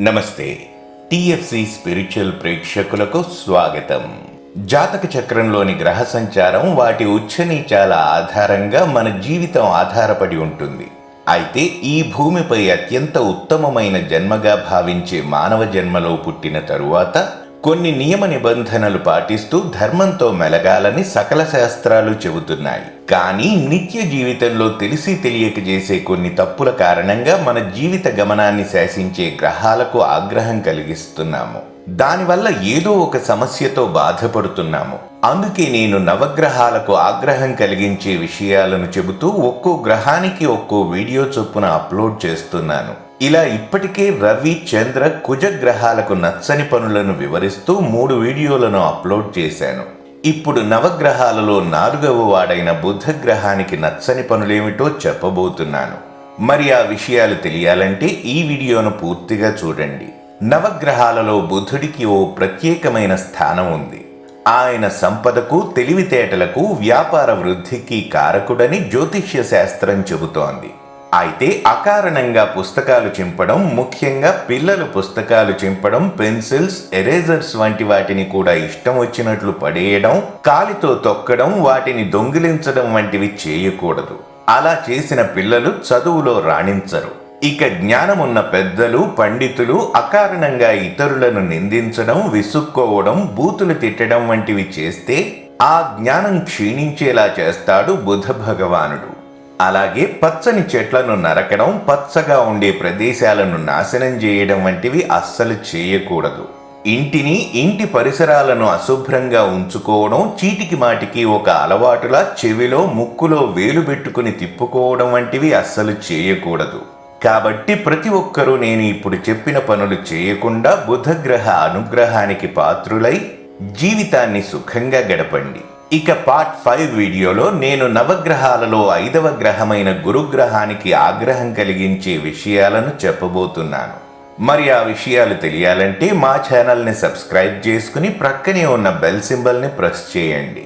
నమస్తే. TFC spiritual ప్రేక్షకులకు స్వాగతం. జాతక చక్రంలోని గ్రహ సంచారం వాటి ఉచ్చనీచాల ఆధారంగా మన జీవితం ఆధారపడి ఉంటుంది. అయితే ఈ భూమిపై అత్యంత ఉత్తమమైన జన్మగా భావించే మానవ జన్మలో పుట్టిన తరువాత కొన్ని నియమ నిబంధనలు పాటిస్తూ ధర్మంతో మెలగాలని సకల శాస్త్రాలు చెబుతున్నాయి. కానీ నిత్య జీవితంలో తెలిసి తెలియక చేసే కొన్ని తప్పుల కారణంగా మన జీవిత గమనాన్ని శాసించే గ్రహాలకు ఆగ్రహం కలిగిస్తున్నాము. దానివల్ల ఏదో ఒక సమస్యతో బాధపడుతున్నాము. అందుకే నేను నవగ్రహాలకు ఆగ్రహం కలిగించే విషయాలను చెబుతూ ఒక్కో గ్రహానికి ఒక్కో వీడియో చొప్పున అప్లోడ్ చేస్తున్నాను. ఇలా ఇప్పటికే రవి చంద్ర కుజగ్రహాలకు నచ్చని పనులను వివరిస్తూ మూడు వీడియోలను అప్లోడ్ చేశాను. ఇప్పుడు నవగ్రహాలలో నాలుగవ వాడైన బుధ గ్రహానికి నచ్చని పనులేమిటో చెప్పబోతున్నాను. మరి ఆ విషయాలు తెలియాలంటే ఈ వీడియోను పూర్తిగా చూడండి. నవగ్రహాలలో బుధుడికి ఓ ప్రత్యేకమైన స్థానం ఉంది. ఆయన సంపదకు తెలివితేటలకు వ్యాపార వృద్ధికి కారకుడని జ్యోతిష్య శాస్త్రం చెబుతోంది. అయితే అకారణంగా పుస్తకాలు చింపడం ముఖ్యంగా పిల్లలు పుస్తకాలు చింపడం పెన్సిల్స్ ఎరేజర్స్ వంటి వాటిని కూడా ఇష్టం వచ్చినట్లు పడేయడం కాలితో తొక్కడం వాటిని దొంగిలించడం వంటివి చేయకూడదు. అలా చేసిన పిల్లలు చదువులో రాణించరు. ఇక జ్ఞానమున్న పెద్దలు పండితులు అకారణంగా ఇతరులను నిందించడం విసుక్కోవడం బూతులు తిట్టడం వంటివి చేస్తే ఆ జ్ఞానం క్షీణించేలా చేస్తాడు బుధ భగవానుడు. అలాగే పచ్చని చెట్లను నరకడం పచ్చగా ఉండే ప్రదేశాలను నాశనం చేయడం వంటివి అస్సలు చేయకూడదు. ఇంటిని ఇంటి పరిసరాలను అశుభ్రంగా ఉంచుకోవడం చీటికి మాటికి ఒక అలవాటులా చెవిలో ముక్కులో వేలు పెట్టుకుని తిప్పుకోవడం వంటివి అస్సలు చేయకూడదు. కాబట్టి ప్రతి ఒక్కరూ నేను ఇప్పుడు చెప్పిన పనులు చేయకుండా బుధగ్రహ అనుగ్రహానికి పాత్రులై జీవితాన్ని సుఖంగా గడపండి. ఇక పార్ట్ ఫైవ్ వీడియోలో నేను నవగ్రహాలలో ఐదవ గ్రహమైన గురుగ్రహానికి ఆగ్రహం కలిగించే విషయాలను చెప్పబోతున్నాను. మరి ఆ విషయాలు తెలియాలంటే మా ఛానల్ని సబ్స్క్రైబ్ చేసుకుని ప్రక్కనే ఉన్న బెల్ సింబల్ని ప్రెస్ చేయండి.